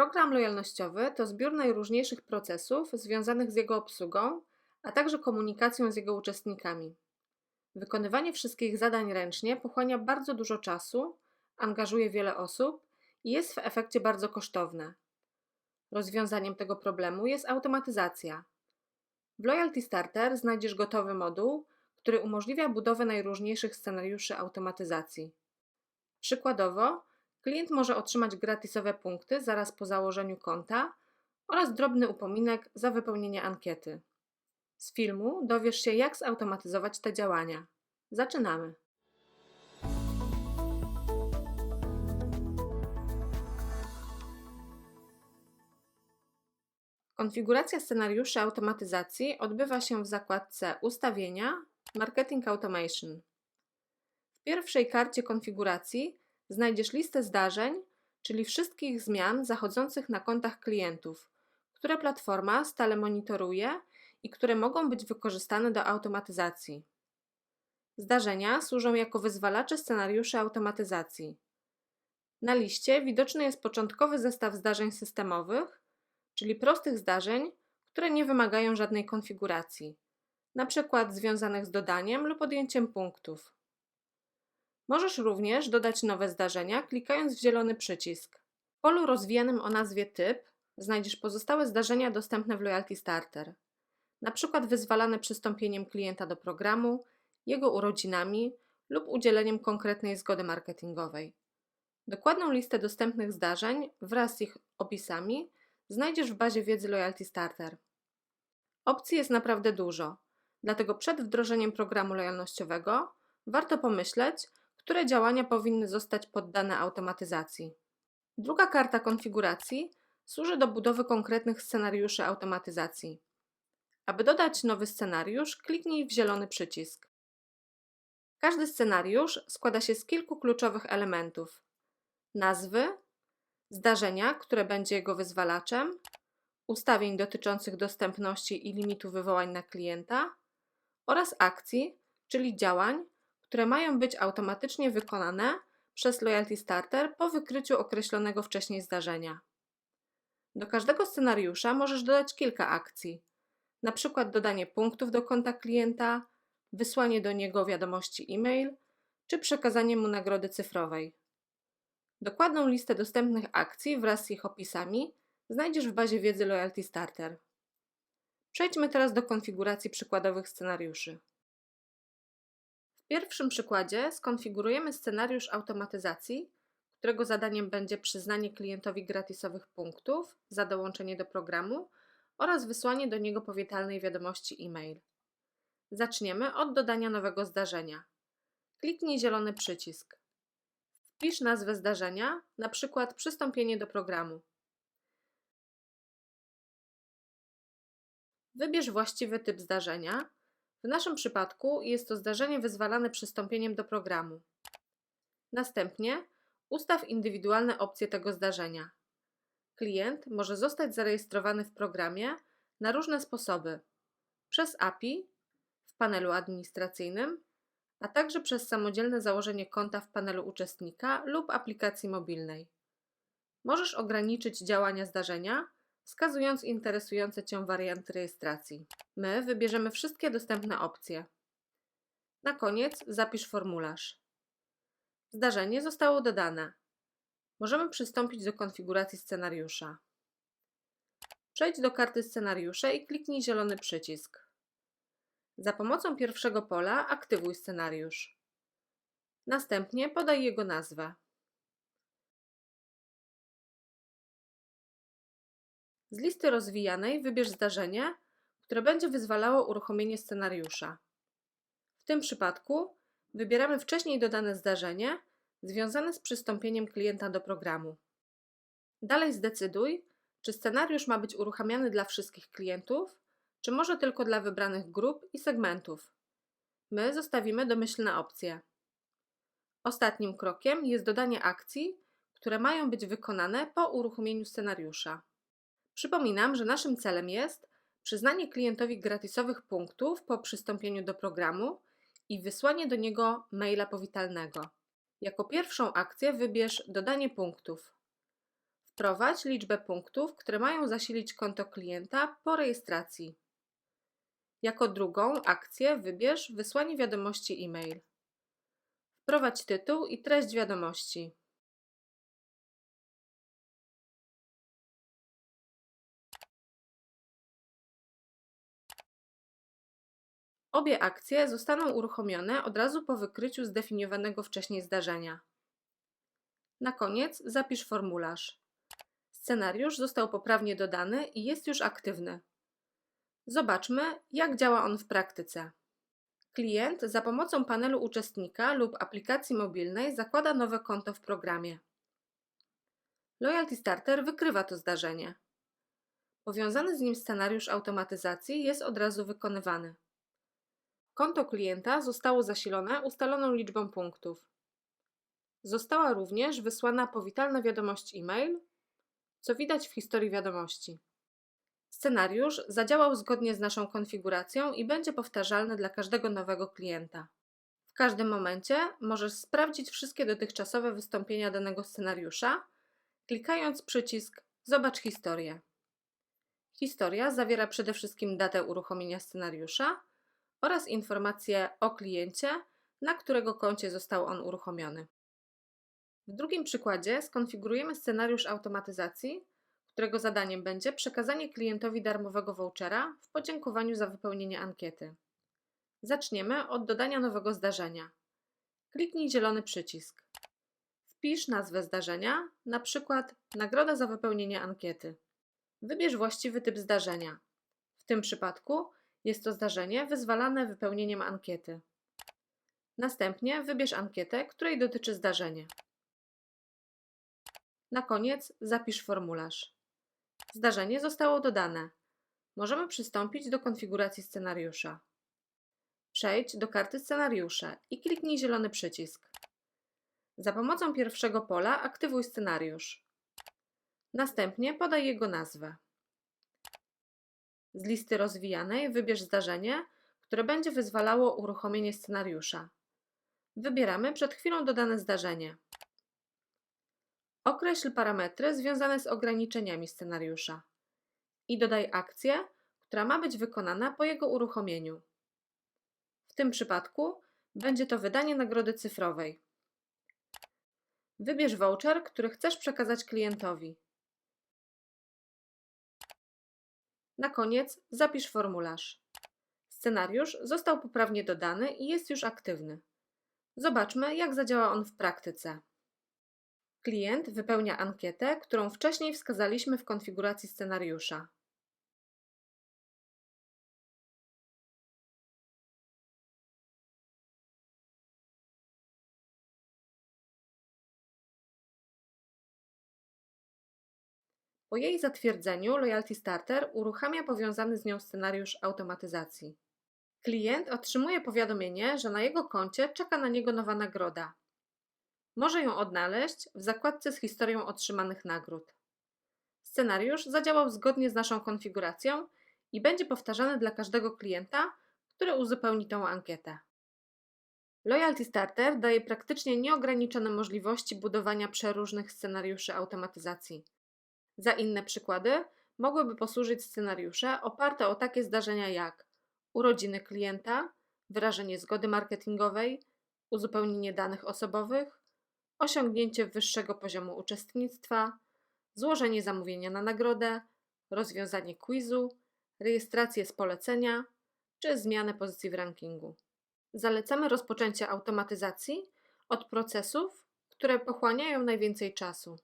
Program lojalnościowy to zbiór najróżniejszych procesów związanych z jego obsługą, a także komunikacją z jego uczestnikami. Wykonywanie wszystkich zadań ręcznie pochłania bardzo dużo czasu, angażuje wiele osób i jest w efekcie bardzo kosztowne. Rozwiązaniem tego problemu jest automatyzacja. W Loyalty Starter znajdziesz gotowy moduł, który umożliwia budowę najróżniejszych scenariuszy automatyzacji. Przykładowo, klient może otrzymać gratisowe punkty zaraz po założeniu konta oraz drobny upominek za wypełnienie ankiety. Z filmu dowiesz się, jak zautomatyzować te działania. Zaczynamy! Konfiguracja scenariuszy automatyzacji odbywa się w zakładce Ustawienia Marketing Automation. W pierwszej karcie konfiguracji znajdziesz listę zdarzeń, czyli wszystkich zmian zachodzących na kontach klientów, które platforma stale monitoruje i które mogą być wykorzystane do automatyzacji. Zdarzenia służą jako wyzwalacze scenariuszy automatyzacji. Na liście widoczny jest początkowy zestaw zdarzeń systemowych, czyli prostych zdarzeń, które nie wymagają żadnej konfiguracji, np. związanych z dodaniem lub odjęciem punktów. Możesz również dodać nowe zdarzenia, klikając w zielony przycisk. W polu rozwijanym o nazwie Typ znajdziesz pozostałe zdarzenia dostępne w Loyalty Starter, np. wyzwalane przystąpieniem klienta do programu, jego urodzinami lub udzieleniem konkretnej zgody marketingowej. Dokładną listę dostępnych zdarzeń wraz z ich opisami znajdziesz w bazie wiedzy Loyalty Starter. Opcji jest naprawdę dużo, dlatego przed wdrożeniem programu lojalnościowego warto pomyśleć, które działania powinny zostać poddane automatyzacji. Druga karta konfiguracji służy do budowy konkretnych scenariuszy automatyzacji. Aby dodać nowy scenariusz, kliknij w zielony przycisk. Każdy scenariusz składa się z kilku kluczowych elementów: nazwy, zdarzenia, które będzie jego wyzwalaczem, ustawień dotyczących dostępności i limitu wywołań na klienta oraz akcji, czyli działań, które mają być automatycznie wykonane przez Loyalty Starter po wykryciu określonego wcześniej zdarzenia. Do każdego scenariusza możesz dodać kilka akcji, np. dodanie punktów do konta klienta, wysłanie do niego wiadomości e-mail czy przekazanie mu nagrody cyfrowej. Dokładną listę dostępnych akcji wraz z ich opisami znajdziesz w bazie wiedzy Loyalty Starter. Przejdźmy teraz do konfiguracji przykładowych scenariuszy. Pierwszym przykładzie skonfigurujemy scenariusz automatyzacji, którego zadaniem będzie przyznanie klientowi gratisowych punktów za dołączenie do programu oraz wysłanie do niego powitalnej wiadomości e-mail. Zaczniemy od dodania nowego zdarzenia. Kliknij zielony przycisk. Wpisz nazwę zdarzenia, na przykład przystąpienie do programu. Wybierz właściwy typ zdarzenia. W naszym przypadku jest to zdarzenie wyzwalane przystąpieniem do programu. Następnie ustaw indywidualne opcje tego zdarzenia. Klient może zostać zarejestrowany w programie na różne sposoby: przez API, w panelu administracyjnym, a także przez samodzielne założenie konta w panelu uczestnika lub aplikacji mobilnej. Możesz ograniczyć działania zdarzenia, wskazując interesujące Cię warianty rejestracji. My wybierzemy wszystkie dostępne opcje. Na koniec zapisz formularz. Zdarzenie zostało dodane. Możemy przystąpić do konfiguracji scenariusza. Przejdź do karty scenariusze i kliknij zielony przycisk. Za pomocą pierwszego pola aktywuj scenariusz. Następnie podaj jego nazwę. Z listy rozwijanej wybierz zdarzenie, które będzie wyzwalało uruchomienie scenariusza. W tym przypadku wybieramy wcześniej dodane zdarzenie związane z przystąpieniem klienta do programu. Dalej zdecyduj, czy scenariusz ma być uruchamiany dla wszystkich klientów, czy może tylko dla wybranych grup i segmentów. My zostawimy domyślne opcje. Ostatnim krokiem jest dodanie akcji, które mają być wykonane po uruchomieniu scenariusza. Przypominam, że naszym celem jest przyznanie klientowi gratisowych punktów po przystąpieniu do programu i wysłanie do niego maila powitalnego. Jako pierwszą akcję wybierz dodanie punktów. Wprowadź liczbę punktów, które mają zasilić konto klienta po rejestracji. Jako drugą akcję wybierz wysłanie wiadomości e-mail. Wprowadź tytuł i treść wiadomości. Obie akcje zostaną uruchomione od razu po wykryciu zdefiniowanego wcześniej zdarzenia. Na koniec zapisz formularz. Scenariusz został poprawnie dodany i jest już aktywny. Zobaczmy, jak działa on w praktyce. Klient za pomocą panelu uczestnika lub aplikacji mobilnej zakłada nowe konto w programie. Loyalty Starter wykrywa to zdarzenie. Powiązany z nim scenariusz automatyzacji jest od razu wykonywany. Konto klienta zostało zasilone ustaloną liczbą punktów. Została również wysłana powitalna wiadomość e-mail, co widać w historii wiadomości. Scenariusz zadziałał zgodnie z naszą konfiguracją i będzie powtarzalny dla każdego nowego klienta. W każdym momencie możesz sprawdzić wszystkie dotychczasowe wystąpienia danego scenariusza, klikając przycisk Zobacz historię. Historia zawiera przede wszystkim datę uruchomienia scenariusza oraz informacje o kliencie, na którego koncie został on uruchomiony. W drugim przykładzie skonfigurujemy scenariusz automatyzacji, którego zadaniem będzie przekazanie klientowi darmowego vouchera w podziękowaniu za wypełnienie ankiety. Zaczniemy od dodania nowego zdarzenia. Kliknij zielony przycisk. Wpisz nazwę zdarzenia, na przykład Nagroda za wypełnienie ankiety. Wybierz właściwy typ zdarzenia. W tym przypadku jest to zdarzenie wyzwalane wypełnieniem ankiety. Następnie wybierz ankietę, której dotyczy zdarzenie. Na koniec zapisz formularz. Zdarzenie zostało dodane. Możemy przystąpić do konfiguracji scenariusza. Przejdź do karty scenariusze i kliknij zielony przycisk. Za pomocą pierwszego pola aktywuj scenariusz. Następnie podaj jego nazwę. Z listy rozwijanej wybierz zdarzenie, które będzie wyzwalało uruchomienie scenariusza. Wybieramy przed chwilą dodane zdarzenie. Określ parametry związane z ograniczeniami scenariusza i dodaj akcję, która ma być wykonana po jego uruchomieniu. W tym przypadku będzie to wydanie nagrody cyfrowej. Wybierz voucher, który chcesz przekazać klientowi. Na koniec zapisz formularz. Scenariusz został poprawnie dodany i jest już aktywny. Zobaczmy, jak zadziała on w praktyce. Klient wypełnia ankietę, którą wcześniej wskazaliśmy w konfiguracji scenariusza. Po jej zatwierdzeniu Loyalty Starter uruchamia powiązany z nią scenariusz automatyzacji. Klient otrzymuje powiadomienie, że na jego koncie czeka na niego nowa nagroda. Może ją odnaleźć w zakładce z historią otrzymanych nagród. Scenariusz zadziałał zgodnie z naszą konfiguracją i będzie powtarzany dla każdego klienta, który uzupełni tę ankietę. Loyalty Starter daje praktycznie nieograniczone możliwości budowania przeróżnych scenariuszy automatyzacji. Za inne przykłady mogłyby posłużyć scenariusze oparte o takie zdarzenia jak urodziny klienta, wyrażenie zgody marketingowej, uzupełnienie danych osobowych, osiągnięcie wyższego poziomu uczestnictwa, złożenie zamówienia na nagrodę, rozwiązanie quizu, rejestrację z polecenia czy zmianę pozycji w rankingu. Zalecamy rozpoczęcie automatyzacji od procesów, które pochłaniają najwięcej czasu.